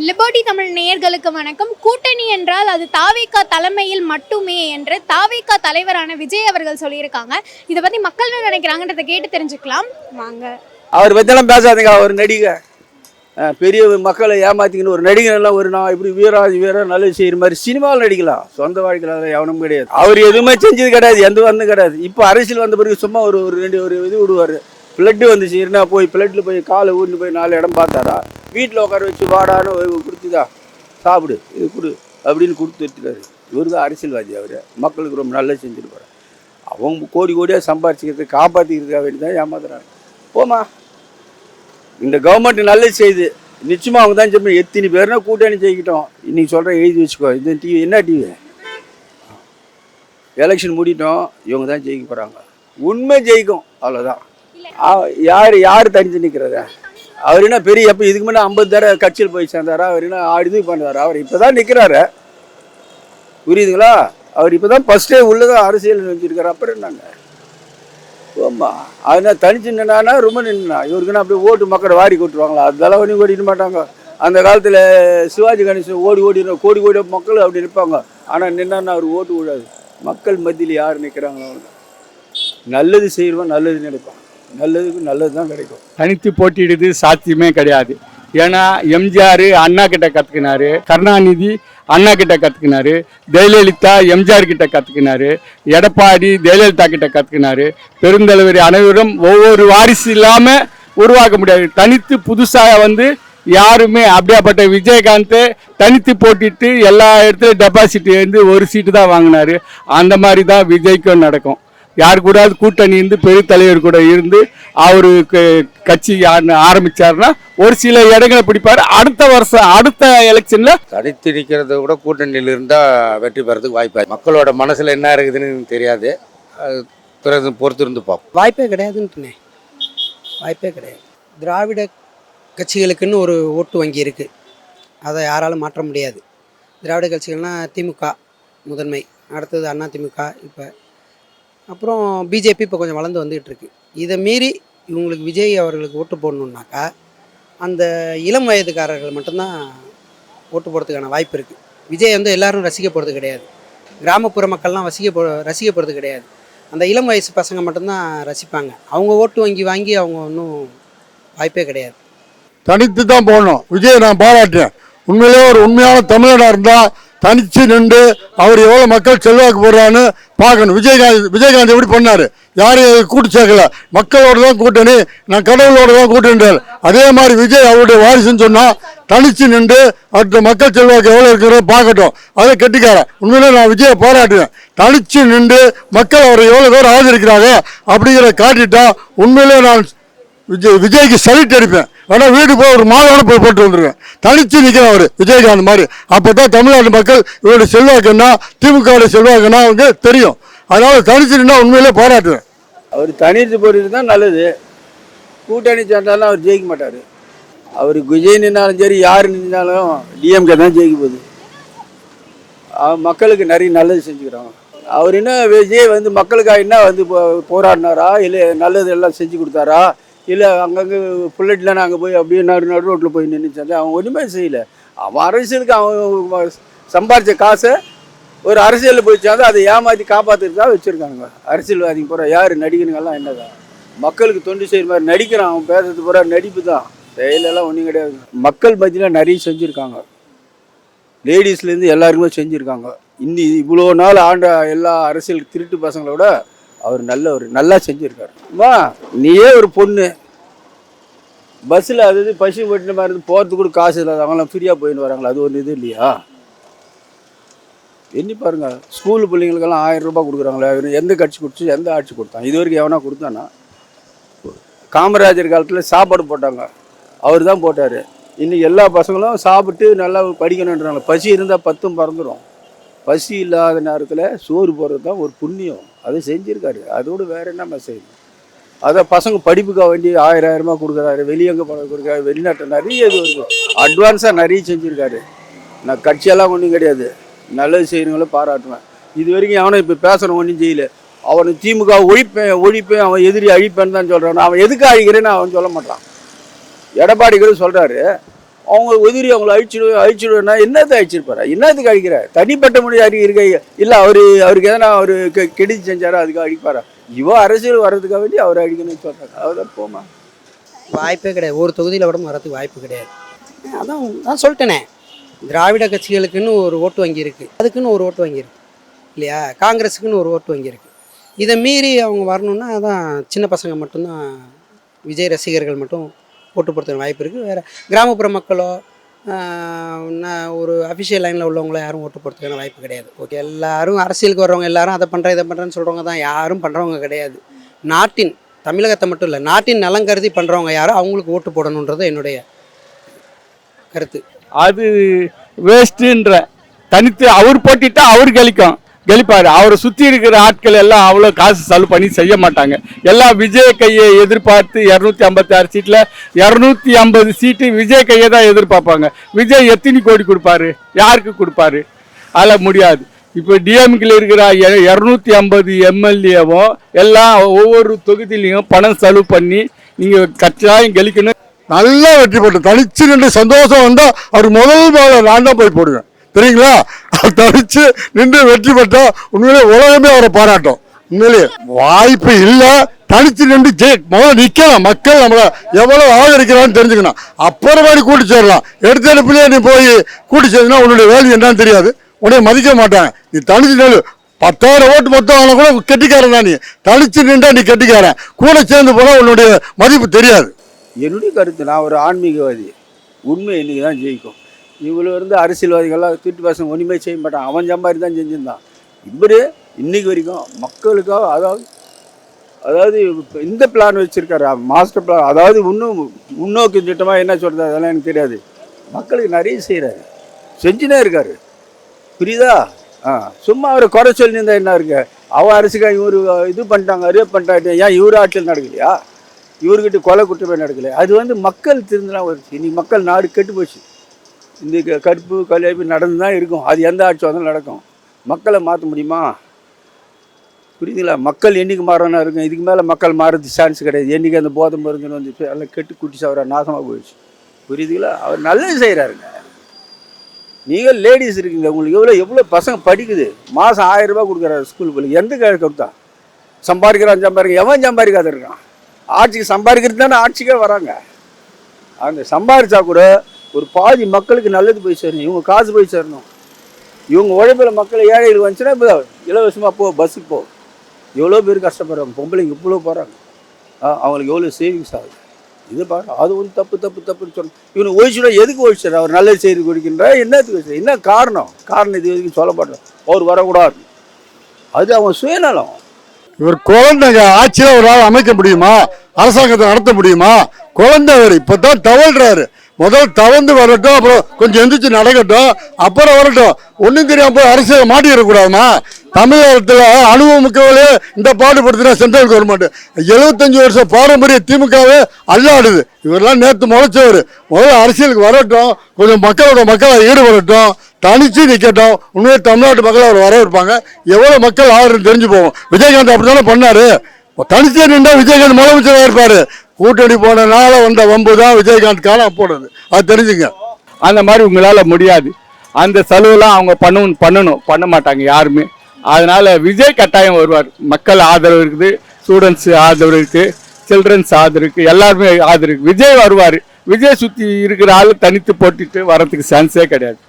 Liberty Tamil நேயர்களுக்கு வணக்கம். கூட்டணி என்றால் அது தாவேகா தலைமையில் மட்டுமே என்று தாவேகா தலைவரான விஜய் அவர்கள் சொல்லியிருக்காங்க. இதை பத்தி மக்கள் என்ன நினைக்கிறாங்கன்றதை கேட்டு தெரிஞ்சுக்கலாம். வாங்க. அவர் பற்றியெல்லாம் பேசாதீங்க அவர் நடிகை. அஹ் பெரிய மக்களை ஏமாத்திக்கின்னு ஒரு நடிகர் எல்லாம் ஒரு நான் இப்படி வீராஜ் வீரா நல்லது செய்கிற மாதிரி சினிமாவில் நடிக்கலாம். சொந்த வாழ்க்கையில் அதெல்லாம் எவனும் கிடையாது. அவர் எதுவுமே செஞ்சது கிடையாது எந்த வந்தும் கிடையாது. இப்போ அரசியல் வந்த பிறகு சும்மா ஒரு ஒரு ரெண்டு ஒரு இது விடுவார். பிளட்டு வந்துச்சு இருந்தா போய் பிளட்டில் போய் காலை ஊன்னு போய் நாலு இடம் பார்த்தாரா? வீட்டில் உட்கார வச்சு வாடான்னு கொடுத்துதா? சாப்பிடு இது கொடு அப்படின்னு கொடுத்து விட்டுறாரு இவர் தான் அரசியல்வாதி அவர். மக்களுக்கு ரொம்ப நல்லா செஞ்சுட்டு போகிறார் அவங்க கோடி கோடியாக சம்பாரிச்சிக்கிறது காப்பாற்றிக்கிறதுக்காக வேண்டி தான் ஏமாத்துறாங்க. போமா இந்த கவர்மெண்ட் நல்லது செய்யுது. நிச்சயமாக அவங்க தான் சொல்லி எத்தனை பேர்னா கூட்டணி ஜெயிக்கிட்டோம். இன்னைக்கு சொல்கிறேன் எழுதி வச்சுக்கோ. இந்த டிவி என்ன டிவி எலெக்ஷன் முடிட்டோம் இவங்க தான் ஜெயிக்க போகிறாங்க உண்மை ஜெயிக்கும் அவ்வளோதான் யார் யார் தனித்து நிற்கிறதா அவர் என்ன பெரிய எப்போ இதுக்கு முன்னே ஐம்பது தடவை கட்சியில் போய் சேர்ந்தாரா? அவர் என்ன ஆடு இது பண்ணுறாரு அவர் இப்போ தான் நிற்கிறாரு புரியுதுங்களா? அவர் இப்போ தான் ஃபஸ்ட்டே உள்ளதான் அரசியல் செஞ்சுருக்காரு அப்புறம் என்னங்க? ஆமாம் அதனால் தனிச்சு நின்னானா ரொம்ப நின்னா. இவருக்குன்னா அப்படியே ஓட்டு மக்களை வாரி கொட்டுருவாங்களா அதெல்லாம் ஒன்றும் ஓடிட மாட்டாங்க. அந்த காலத்தில் சிவாஜி கணேசன் ஓடி ஓடி கோடி கோடி மக்கள் அப்படி நிற்பாங்க ஆனால் நின்னான்னா அவர் ஓட்டு விடாது. மக்கள் மத்தியில் யார் நிற்கிறாங்களோ அவங்க நல்லது செய்வோம் நல்லது நினைப்பான். நல்லதுக்கு நல்லது தான் கிடைக்கும். தனித்து போட்டியிடுது சாத்தியமே கிடையாது. ஏன்னா எம்ஜிஆர் அண்ணா கிட்ட கற்றுக்கினாரு கருணாநிதி அண்ணா கிட்ட கற்றுக்கினாரு ஜெயலலிதா எம்ஜிஆர் கிட்ட கற்றுக்கினாரு எடப்பாடி ஜெயலலிதா கிட்ட கற்றுக்கினாரு பெருந்தலைவர் அனைவரும் ஒவ்வொரு வாரிசு இல்லாமல் உருவாக்க முடியாது. தனித்து புதுசாக வந்து யாருமே அப்படியாப்பட்ட விஜயகாந்த் தனித்து போட்டிட்டு எல்லா இடத்துலையும் டெபாசிட் வந்து ஒரு சீட்டு தான் வாங்கினாரு. அந்த மாதிரி தான் விஜய்க்கும் நடக்கும். யார் கூடாது கூட்டணி இருந்து பெரிய தலைவர் கூட இருந்து அவருக்கு கட்சி யாருன்னு ஆரம்பிச்சாருன்னா ஒரு சில இடங்களை பிடிப்பாரு. அடுத்த வருஷம் அடுத்த எலெக்ஷன்ல தனித்து நிற்கிறத விட கூட்டணியில் இருந்தால் வெற்றி பெறதுக்கு வாய்ப்பு. மக்களோட மனசில் என்ன இருக்குதுன்னு தெரியாது. அது பிறகு பொறுத்து இருந்து பார்ப்போம். வாய்ப்பே கிடையாதுன்ட்டுனே வாய்ப்பே கிடையாது. திராவிட கட்சிகளுக்குன்னு ஒரு ஓட்டு வங்கி இருக்குது அதை யாராலும் மாற்ற முடியாது. திராவிட கட்சிகள்னால் திமுக முதன்மை அடுத்தது அண்ணா திமுக இப்போ அப்புறம் பிஜேபி இப்போ கொஞ்சம் வளர்ந்து வந்துகிட்டு இருக்கு இதை மீறி இவங்களுக்கு விஜய் அவர்களுக்கு ஓட்டு போடணுன்னாக்கா அந்த இளம் வயதுக்காரர்கள் மட்டும்தான் ஓட்டு போடுறதுக்கான வாய்ப்பு இருக்குது விஜய் வந்து எல்லாரும் ரசிக்க போகிறது கிடையாது. கிராமப்புற மக்கள்லாம் ரசிக்க போ ரசிக்க போகிறது கிடையாது. அந்த இளம் வயசு பசங்க மட்டும்தான் ரசிப்பாங்க. அவங்க ஓட்டு வங்கி வாங்கி அவங்க ஒன்றும் வாய்ப்பே கிடையாது. தனித்து தான் போகணும். விஜய் நான் பாராட்டுறேன். உண்மையிலேயே ஒரு உண்மையான தமிழனாக இருந்தால் தனித்து நின்று அவர் எவ்வளோ மக்கள் செல்வாக்கு போடுறான்னு பார்க்கணும். விஜயகாந்த் விஜயகாந்த் எப்படி பண்ணார்? யாரையும் கூட்டு சேர்க்கல? மக்களோட தான் கூட்டணி நான் கடவுளோட தான் கூட்டணின்றார் அதே மாதிரி விஜய் அவருடைய வாரிசுன்னு சொன்னால் தனித்து நின்று அடுத்த மக்கள் செல்வாக்கு எவ்வளோ இருக்கிறத பார்க்கட்டும். அதை கெட்டிக்காரன் உண்மையிலே நான் விஜயை பாராட்டுவேன் தனித்து நின்று மக்கள் அவரை எவ்வளோ பேர் ஆதரிக்கிறாங்க அப்படிங்கிறத காட்டிட்டா உண்மையிலே நான் விஜய் விஜய்க்கு சலிட் அடிப்பேன். வேணா வீடு போய் ஒரு மாதோட போய் போட்டு வந்துருவேன் தனிச்சு நிற்கிறேன் அவர் விஜயகாந்த் மாதிரி. அப்போ தான் தமிழ்நாட்டு மக்கள் இவருடைய செல்வாக்குன்னா திமுகவுடைய செல்வாக்குன்னா அவங்க தெரியும். அதனால் தனிச்சுன்னா உண்மையிலே பாராட்டுவேன் அவர் தனித்து போகிறது தான் நல்லது. கூட்டணி சேர்ந்தாலும் அவர் ஜெயிக்க மாட்டார். அவர் விஜய் நின்னாலும் சரி யார் நின்னாலும் டிஎம்கே தான் ஜெயிக்க போகுது. மக்களுக்கு நிறைய நல்லது செஞ்சுக்கிறாங்க அவர் என்ன விஜய் வந்து மக்களுக்காக என்ன வந்து போ- போராடினாரா? இல்லை நல்லது எல்லாம் செஞ்சு கொடுத்தாரா? இல்லை அங்கங்கே புல்லட்டில் நாங்கள் போய் அப்படியே நடு நடு ரோட்டில் போய் நின்றுச்சாங்க அவன் ஒன்றுமே செய்யலை. அவன் அரசியலுக்கு அவன் சம்பாரித்த காசை ஒரு அரசியலில் போய் அதை ஏமாற்றி காப்பாற்றுறதுக்காக வச்சுருக்காங்க அரசியல்வாதிங்க போகிற யார் நடிகனுங்கெல்லாம் என்னதான் மக்களுக்கு தொண்டு செய்கிற மாதிரி நடிக்கிறான் அவன் பேசுறது பூரா நடிப்பு தான். செயலெல்லாம் ஒன்றும் கிடையாது. மக்கள் மத்தியில் நிறைய செஞ்சுருக்காங்க. லேடிஸ்லேருந்து எல்லாருக்குமே செஞ்சுருக்காங்க. இன்னி இவ்வளோ நாள் ஆண்ட எல்லா அரசியல் திருட்டு பசங்களோட அவர் நல்ல ஒரு நல்லா செஞ்சுருக்காரு. வா நீயே ஒரு பொண்ணு. பஸ்ஸில் அது இது பசு வெட்டின மாதிரி இருந்து போகிறதுக்கு கூட காசு இல்லாதவங்களாம் ஃப்ரீயாக போயின்னு வராங்களா அது ஒரு இது இல்லையா? எண்ணி பாருங்க ஸ்கூல் பிள்ளைங்களுக்கெல்லாம் ஆயிரம் ரூபாய் கொடுக்குறாங்களே எந்த கட்சி கொடுத்து எந்த ஆட்சி கொடுத்தான்? இது வரைக்கும் எவனா கொடுத்தானா? காமராஜர் காலத்தில் சாப்பாடு போட்டாங்க. அவர் தான் போட்டார். இன்னைக்கு எல்லா பசங்களும் சாப்பிட்டு நல்லா படிக்கணுன்றாங்க பசி இருந்தால் பத்தும் பறந்துடும் பசி இல்லாத நேரத்தில் சோறு போடுறது தான் ஒரு புண்ணியம். அதை செஞ்சுருக்காரு. அதோடு வேற என்ன மெசேஜ் அதை பசங்க படிப்புக்காக வேண்டி ஆயிரம் ஆயிரமா கொடுக்குறாரு. வெளியங்க பணம் கொடுக்குறாரு. வெளிநாட்டில் நிறைய இது வருது அட்வான்ஸாக நிறைய செஞ்சுருக்காரு. நான் கட்சியெல்லாம் ஒன்றும் கிடையாது. நல்லது செய்கிறவங்கள பாராட்டுவேன். இது வரைக்கும் அவனை இப்போ பேசுகிறவன் ஒன்றும் செய்யல. அவனை திமுக ஒழிப்பேன் ஒழிப்பேன் அவன் எதிரி அழிப்பேன்னு தான் சொல்கிறான் அவன் எதுக்கு அழிக்கிறேன்னு அவன் சொல்ல மாட்டான். எடப்பாடி கூட சொல்கிறாரு அவங்க உதிரி அவங்கள அழிச்சிடு அழிச்சிடுவேன்னா என்னத்தை அழிச்சிருப்பாரா? என்னத்துக்கு அழிக்கிற தனிப்பட்ட முறை அறி இருக்க இல்லை அவர் அவருக்கு எதனா அவர் கெடுதி செஞ்சாரோ அதுக்கு அழிப்பாரா? இவ அரசியல் வர்றதுக்காக வேண்டி அவர் அழிக்கணும்னு சொல்கிறாங்க அவர்தான் போமா. வாய்ப்பே கிடையாது. ஒரு தொகுதியில் கூட வரதுக்கு வாய்ப்பு கிடையாது. அதான் நான் சொல்லிட்டேனே. திராவிட கட்சிகளுக்குன்னு ஒரு ஓட்டு வங்கி இருக்குது அதுக்குன்னு ஒரு ஓட்டு வங்கி இருக்கு. இல்லையா? காங்கிரஸுக்குன்னு ஒரு ஓட்டு வங்கி இருக்குது இதை மீறி அவங்க வரணும்னா அதான் சின்ன பசங்க மட்டும்தான் விஜய் ரசிகர்கள் மட்டும் ஓட்டு வாய்ப்பு இருக்குது வேறு கிராமப்புற மக்களோ நான் ஒரு அஃபிஷியல் லைனில் உள்ளவங்களோ யாரும் ஓட்டு போடுறதுக்கான வாய்ப்பு கிடையாது. ஓகே எல்லாரும் அரசியலுக்கு வர்றவங்க எல்லாரும் அதை பண்ணுறேன் இதை பண்ணுறேன்னு சொல்கிறவங்க தான். யாரும் பண்ணுறவங்க கிடையாது. நாட்டின் தமிழகத்தை மட்டும் இல்லை நாட்டின் நலன் கருதி பண்ணுறவங்க யாரோ அவங்களுக்கு ஓட்டு போடணுன்றது என்னுடைய கருத்து. அது வேஸ்ட்டுன்ற தனித்து அவர் போட்டிட்டா அவர் கழிக்கும் கழிப்பாரு அவரை சுற்றி இருக்கிற ஆட்கள் எல்லாம் அவ்வளோ காசு செலவு பண்ணி செய்ய மாட்டாங்க. எல்லாம் விஜய் கையை எதிர்பார்த்து இரநூத்தி ஐம்பத்தி ஆறு சீட்டில் இரநூத்தி ஐம்பது சீட்டு விஜய் கையை தான் எதிர்பார்ப்பாங்க. விஜய் எத்தனை கோடி கொடுப்பாரு? யாருக்கு கொடுப்பாரு? அதில் முடியாது. இப்போ டிஎம்கில் இருக்கிற இரநூத்தி ஐம்பது எம்எல்ஏவும் எல்லாம் ஒவ்வொரு தொகுதியிலையும் பணம் செலவு பண்ணி நீங்கள் கச்சாயம் கழிக்கணும் நல்லா வெற்றி போட்டு தனிச்சு நின்று சந்தோஷம் வந்தால் அவர் முதல் நான் தான் போய் போடுவேன் தெரியுங்களா? தவிச்சு நின்று வெற்றி பெற்றா உண்மையிலே உலகமே அவரை பாராட்டும். உண்மையிலேயே வாய்ப்பு இல்லை தனித்து நின்று ஜெய் முதல்ல நிற்கலாம் மக்கள் நம்மளை எவ்வளோ ஆதரிக்கிறான்னு தெரிஞ்சுக்கணும். அப்புறமாடி கூட்டி சேரலாம். எடுத்தெடுப்புலேயே நீ போய் கூட்டி சேர்ந்தா உன்னுடைய வேலை என்னன்னு தெரியாது. உடனே மதிக்க மாட்டாங்க. நீ தனிச்சு நில்லு. பத்தாயிரம் ஓட்டு மொத்தம் ஆனால் கூட கெட்டிக்காரன் தான் நீ. தனிச்சு நின்றா நீ கெட்டிக்காரன். கூட சேர்ந்து போனால் உன்னுடைய மதிப்பு தெரியாது. என்னுடைய கருத்து நான் ஒரு ஆன்மீகவாதி. உண்மை இன்னைக்கு தான் ஜெயிக்கும். இவ்வளோ இருந்து அரசியல்வாதிகள்லாம் திட்டு பாசம் ஒன்றுமே செய்ய மாட்டான். அவன் சம்பாரி தான் செஞ்சுருந்தான். இவரு இன்னைக்கு வரைக்கும் மக்களுக்காக அதாவது அதாவது இந்த பிளான் வச்சுருக்காரு. மாஸ்டர் பிளான் அதாவது இன்னும் முன்னோக்கு திட்டமாக என்ன சொல்கிறது அதெல்லாம் எனக்கு தெரியாது. மக்களுக்கு நிறைய செய்கிறாரு செஞ்சுனே இருக்காரு. புரியுதா? ஆ சும்மா அவரை குறை சொல்லியிருந்தா என்ன இருக்கு? அவன் அரசுக்காக இவரு இது பண்ணிட்டாங்க ரேப் பண்ணிட்டாங்க. ஏன் இவர் ஆட்சியில் நடக்கலையா? இவர்கிட்ட கொலை குற்றமே நடக்கலையா? அது வந்து மக்கள் திருந்தலாம் வருச்சு இன்னைக்கு மக்கள் நாடு கெட்டு போச்சு. இந்த க- கலைப்பு நடந்து தான் இருக்கும். அது எந்த ஆட்சி வந்தாலும் நடக்கும். மக்களை மாற்ற முடியுமா? புரியுதுங்களா? மக்கள் என்னைக்கு மாறணும் இருக்கும். இதுக்கு மேலே மக்கள் மாறதுக்கு சான்ஸ் கிடையாது. என்றைக்கு அந்த போதை மருந்துன்னு வந்து எல்லாம் கெட்டு குட்டி சவர நாசமாக போயிடுச்சு. புரியுதுங்களா? அவர் நல்லது செய்கிறாருங்க நீங்கள் லேடிஸ் இருக்கீங்க. உங்களுக்கு எவ்வளோ எவ்வளோ பசங்க படிக்குது. மாதம் ஆயிரரூபா கொடுக்குறாரு ஸ்கூல் பிள்ளைங்க எந்த க- கொடுத்தா? சம்பாதிக்கிறான் சம்பாதிக்க எவன் சம்பாதிக்காத இருக்கான்? ஆட்சிக்கு சம்பாதிக்கிறது தானே ஆட்சிக்கே வராங்க. அந்த சம்பாதிச்சா கூட ஒரு பாதி மக்களுக்கு நல்லது போய் சேரணும். இவங்க காசு போய் சேரணும். இவங்க உழைப்பில் மக்கள் ஏழைகள் வந்துச்சுன்னா இப்போ இலவசமாக போ பஸ்ஸுக்கு போ. எவ்வளோ பேர் கஷ்டப்படுறாங்க. பொம்பளைங்க இவ்வளோ போகிறாங்க அவங்களுக்கு எவ்வளோ சேவிங்ஸ் ஆகுது. இது பாரு அது வந்து தப்பு தப்பு தப்புன்னு சொல்லணும் இவனை ஒழிச்சுடா எதுக்கு ஒழிச்சார்? அவர் நல்ல செய்தி கொடுக்கின்ற என்னத்துக்கு ஒழிச்சு என்ன காரணம்? காரணம் இது எதுக்கு சொல்ல மாட்டோம் அவர் வரக்கூடாது. அது அவன் சுயநலம். இவர் குழந்தைங்க ஆட்சியில் ஒரு ஆள் அமைக்க முடியுமா? அரசாங்கத்தை நடத்த முடியுமா? குழந்தை அவர் இப்பதான் தவழ்கிறாரு முதல் தவந்து வரட்டும் அப்புறம் கொஞ்சம் எந்திரிச்சு நடக்கட்டும் அப்புறம் வரட்டும். ஒன்றும் தெரியாம போய் அரசியல் மாட்டிடக்கூடாதுமா தமிழகத்தில் அனுபவம் மிக்கவளே இந்த பாடுபடுத்தினா சென்ட்ரல் கவர்மெண்ட். எழுபத்தஞ்சு வருஷம் பாரம்பரிய திமுகவே அல்லாடுது. இவரெல்லாம் நேற்று முளைச்சவர். முதல்ல அரசியலுக்கு வரட்டும் கொஞ்சம் மக்களோட மக்களை ஈடுபடட்டும். தனிச்சு நிற்கட்டும் உண்மையே தமிழ்நாட்டு மக்கள் அவர் வரவேற்பாங்க. எவ்வளோ மக்கள் ஆதரவு தெரிஞ்சு போகும் விஜயகாந்த் அப்படி தானே பண்ணார். தனிச்சே நின்றா விஜயகாந்த் முதலமைச்சராக இருப்பார். கூட்டணி போனனால வந்த வம்பு தான் விஜயகாந்த் காலம் போடுறது அது தெரிஞ்சுங்க. அந்த மாதிரி உங்களால் முடியாது. அந்த செலவுலாம் அவங்க பண்ணணும் பண்ணணும். பண்ண மாட்டாங்க யாருமே. அதனால விஜய் கட்டாயம் வருவார். மக்கள் ஆதரவு இருக்குது. ஸ்டூடெண்ட்ஸ் ஆதரவு இருக்குது. சில்ட்ரன்ஸ் ஆதரவு இருக்குது. எல்லாருமே ஆதரவு விஜய் வருவார். விஜய் சுற்றி இருக்கிற ஆள் தனித்து போட்டுட்டு வரத்துக்கு சான்ஸே கிடையாது.